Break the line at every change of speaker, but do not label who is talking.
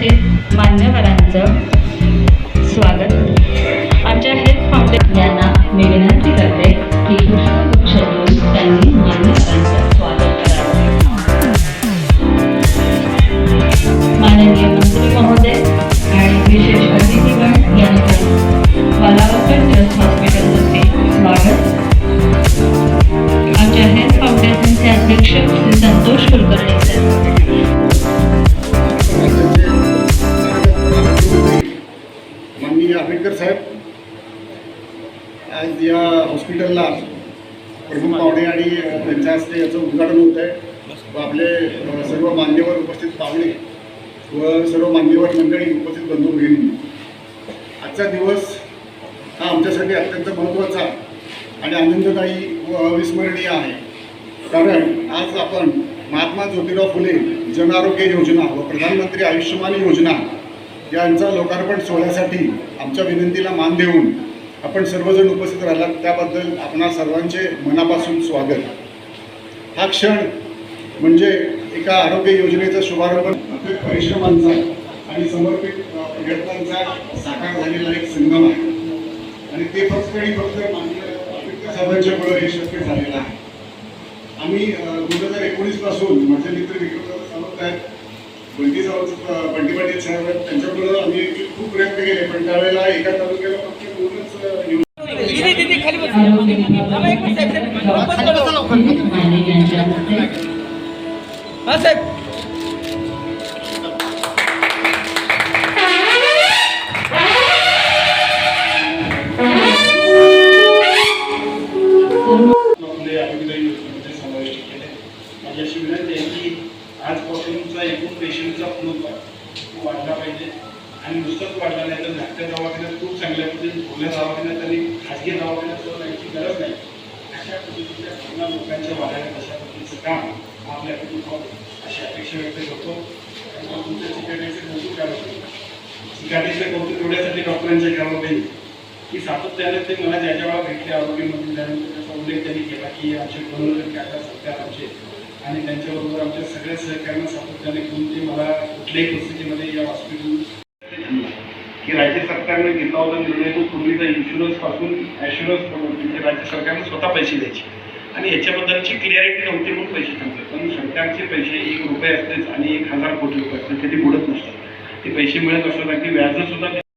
उपस्थित मान्यवरांचं स्वागत. आमच्या हेल्थ फाउंडेशन
माननीय आंबेडकर साहेब आज या हॉस्पिटलला प्रमुख पाहुणे आणि त्यांच्या हस्ते याचं उद्घाटन होत आहे. व आपले सर्व मान्यवर उपस्थित पाहुणे व सर्व मान्यवर मंडळी उपस्थित बंधू भगिनी आजचा दिवस हा आमच्यासाठी अत्यंत महत्त्वाचा आणि आनंददायी व अविस्मरणीय आहे. कारण आज आपण महात्मा ज्योतिराव फुले जन आरोग्य योजना व प्रधानमंत्री आयुष्यमान योजना यांचा लोकार्पण सोहळ्यासाठी आमच्या विनंतीला मान देऊन आपण सर्वजण उपस्थित राहिलात. त्याबद्दल आपणा सर्वांचे मनापासून स्वागत. हा क्षण म्हणजे एका आरोग्य योजनेचा शुभारंभ परिश्रमांचा आणि समर्पित प्रयत्नांचा साकार झालेला एक संगम आहे. आणि ते फक्त आणि फक्त माननीय आंबेडकर साहेबांच्यामुळे हे शक्य झालेलं आहे. आम्ही दोन हजार एकोणीसपासून माझे मित्र विक्रम सावंत आहेत. बंटी सावंत अ, बंटी पाटील साहेब आहेत त्यांच्याकडून आम्ही खूप प्रयत्न केले पण त्यावेळेला एका तालुक्याला फक्त दोनच
साहेब
म्हणजे समाविष्ट केले. माझी अशी विनंती आहे की आजपासूनचा एकूण पेशंटचा पुनर्वार तो वाढला पाहिजे. आणि नुसतंच वाढला नाही तर धाकट्या दवाखान्यात खूप चांगल्या पद्धतीने खोल्या दवाखान्यात आणि खाजगी दवाखान्यात सुद्धा जायची गरज नाही. अशा पद्धतीच्या भावना लोकांच्या वाढाव्यात अशा पद्धतीचं काम आपल्याकडून व्हावं अशी अपेक्षा व्यक्त करतो. आणि तुमच्या चिकाटीचे कौतुक करावं चिकाटीचं कौतुक एवढ्यासाठी डॉक्टरांच्या करावं नाही की सातत्याने ते मला ज्या ज्या वेळा भेटले आरोग्यमंत्री झाल्यानंतर त्याचा उल्लेख त्यांनी केला की आमचे मनोरंजन आता सरकार आमचे आणि त्यांच्याबरोबर आमच्या सगळ्या सहकार्यांना सातत्याने घेऊन ते मला कुठल्याही परिस्थितीमध्ये या हॉस्पिटल की राज्य सरकारने घेतला होता निर्णय तो पूर्वीचा इन्शुरन्सपासून ॲश्युरन्स म्हणजे राज्य सरकारने स्वतः पैसे द्यायचे. आणि याच्याबद्दलची क्लिअरिटी नव्हती म्हणून पैसे थांबतात पण सरकारचे पैसे एक रुपये असतेच आणि एक हजार कोटी रुपये असतात ते बुडत नसतात. ते पैसे मिळत असतात अगदी व्याज सुद्धा